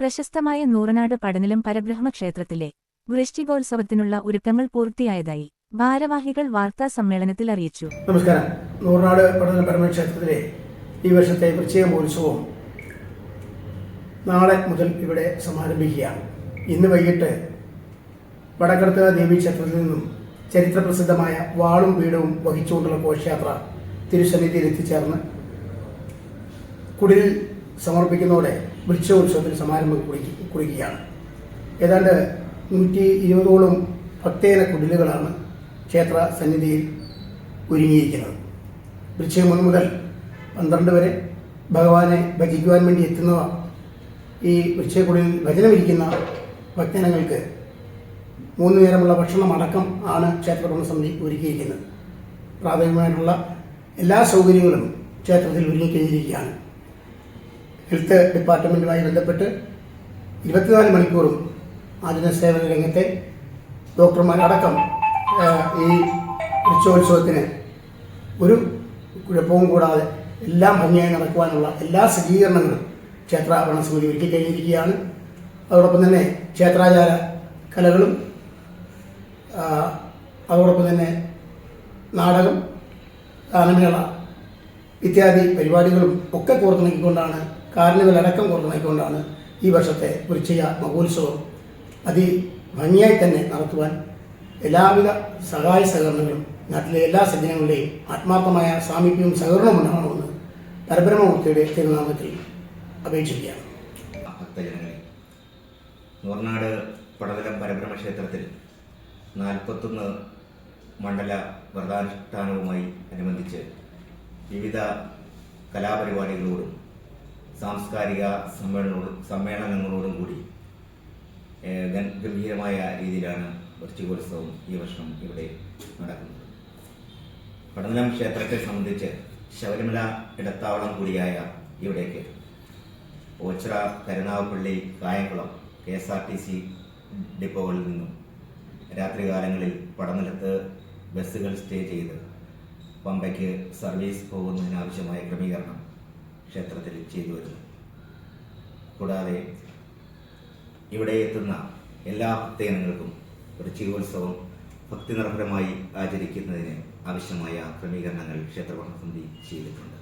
പ്രശസ്തമായ നൂറനാട് പടനിലം പരബ്രഹ്മ ക്ഷേത്രത്തിലെ വൃശ്ചികോത്സവത്തിനുള്ള ഒരുക്കങ്ങൾ പൂർത്തിയായതായി ഭാരവാഹികൾ വാർത്താ സമ്മേളനത്തിൽ അറിയിച്ചു. നമസ്കാരം. നൂറനാട് പടനിലം പരമക്ഷേത്രത്തിലെ ഈ വർഷത്തെ പ്രത്യേക മഹോത്സവം നാളെ മുതൽ ഇവിടെ സമാരംഭിക്കുകയാണ്. ഇന്ന് വൈകിട്ട് വടക്കടത്ത് ദേവി ക്ഷേത്രത്തിൽ നിന്നും ചരിത്രപ്രസിദ്ധമായ വാളും വീടും വഹിച്ചുകൊണ്ടുള്ള ഘോഷയാത്ര തിരുസന്നിധിയിൽ എത്തിച്ചേർന്ന് കുടിൽ സമർപ്പിക്കുന്നതോടെ വൃക്ഷോത്സവത്തിന് സമാരംഭം കുറിക്ക് കുറിക്കുകയാണ്. ഏതാണ്ട് നൂറ്റി ഇരുപതോളം ഭക്തേന കുടിലുകളാണ് ക്ഷേത്ര സന്നിധിയിൽ ഒരുങ്ങിയിരിക്കുന്നത്. വൃക്ഷം ഒന്ന് മുതൽ പന്ത്രണ്ട് വരെ ഭഗവാനെ ഭജിക്കുവാൻ വേണ്ടി എത്തുന്നവർ ഈ വൃശ്ചയക്കുടിൽ ഭജനമിരിക്കുന്ന ഭക്തജനങ്ങൾക്ക് മൂന്ന് നേരമുള്ള ഭക്ഷണം അടക്കം ആണ് ക്ഷേത്ര ഭരണസമിതി ഒരുക്കിയിരിക്കുന്നത്. പ്രാഥമികമായിട്ടുള്ള എല്ലാ സൗകര്യങ്ങളും ക്ഷേത്രത്തിൽ ഒരുങ്ങിക്കഴിഞ്ഞിരിക്കുകയാണ്. ഹെൽത്ത് ഡിപ്പാർട്ട്മെന്റുമായി ബന്ധപ്പെട്ട് ഇരുപത്തിനാല് മണിക്കൂറും ആതുര സേവന രംഗത്തെ ഡോക്ടർമാരടക്കം ഈ ഉത്സവോത്സവത്തിന് ഒരു കുഴപ്പവും കൂടാതെ എല്ലാം ഭംഗിയായി നടക്കുവാനുള്ള എല്ലാ സജ്ജീകരണങ്ങളും ക്ഷേത്ര സമിതി ഒരുക്കി കഴിഞ്ഞിരിക്കുകയാണ്. അതോടൊപ്പം തന്നെ ക്ഷേത്രാചാര കലകളും അതോടൊപ്പം തന്നെ നാടകം ഗാനമേള ഇത്യാദി പരിപാടികളും ഒക്കെ കോർത്തിണക്കിക്കൊണ്ടാണ് കാർണിവൽ അടക്കം കോർത്തിണക്കിക്കൊണ്ടാണ് ഈ വർഷത്തെ വൃശ്ചിക മഹോത്സവം. അതി ഭംഗിയായി തന്നെ നടത്തുവാൻ എല്ലാവിധ സഹായ സഹകരണങ്ങളും നാട്ടിലെ എല്ലാ സജ്ജനങ്ങളുടെയും ആത്മാർത്ഥമായ സാമീപ്യവും സഹകരണവും ഉണ്ടാകണമെന്ന് പരബ്രഹ്മമൂർത്തിയുടെ തിരുനാമത്തിൽ അപേക്ഷിക്കുകയാണ്. ഭക്തജനങ്ങളെ മൂർനാട് പടവലം പരബ്രഹ്മ ക്ഷേത്രത്തിൽ നാൽപ്പത്തൊന്ന് മണ്ഡല വ്രതാനുഷ്ഠാനവുമായി അനുബന്ധിച്ച് വിവിധ കലാപരിപാടികളോടും സാംസ്കാരിക സമ്മേളനോടും സമ്മേളനങ്ങളോടും കൂടി ഗംഭീരമായ രീതിയിലാണ് വൃശ്ചികോത്സവം ഈ വർഷം ഇവിടെ നടക്കുന്നത്. പഠനം ക്ഷേത്രത്തെ സംബന്ധിച്ച് ശബരിമല ഇടത്താവളം കൂടിയായ ഇവിടേക്ക് Ochira Karunagappally Kayamkulam K S R T C ഡിപ്പോകളിൽ നിന്നും രാത്രികാലങ്ങളിൽ പടനിലത്ത് ബസ്സുകൾ സ്റ്റേ ചെയ്ത് പമ്പയ്ക്ക് സർവീസ് പോകുന്നതിനാവശ്യമായ ക്രമീകരണം ക്ഷേത്രത്തിൽ ചെയ്തു വരുന്നു. കൂടാതെ ഇവിടെ എത്തുന്ന എല്ലാ ഭക്തജനങ്ങൾക്കും വൃശ്ചികോത്സവം ഭക്തി നിർഭരമായി ആചരിക്കുന്നതിന് ആവശ്യമായ ക്രമീകരണങ്ങൾ ക്ഷേത്രഭരണ സമിതി ചെയ്തിട്ടുണ്ട്.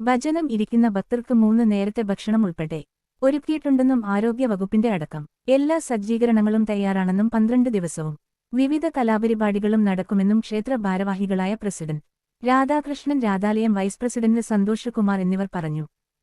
ഭജനം ഇരിക്കുന്ന ഭക്തർക്ക് മൂന്ന് നേരത്തെ ഭക്ഷണം ഉൾപ്പെടെ ഒരുക്കിയിട്ടുണ്ടെന്നും ആരോഗ്യ വകുപ്പിന്റെ അടക്കം എല്ലാ സജ്ജീകരണങ്ങളും തയ്യാറാണെന്നും പന്ത്രണ്ട് ദിവസവും വിവിധ കലാപരിപാടികളും നടക്കുമെന്നും ക്ഷേത്ര ഭാരവാഹികളായ president Radhakrishnan Radhalayam vice president Santhosh Kumar എന്നിവർ പറഞ്ഞു.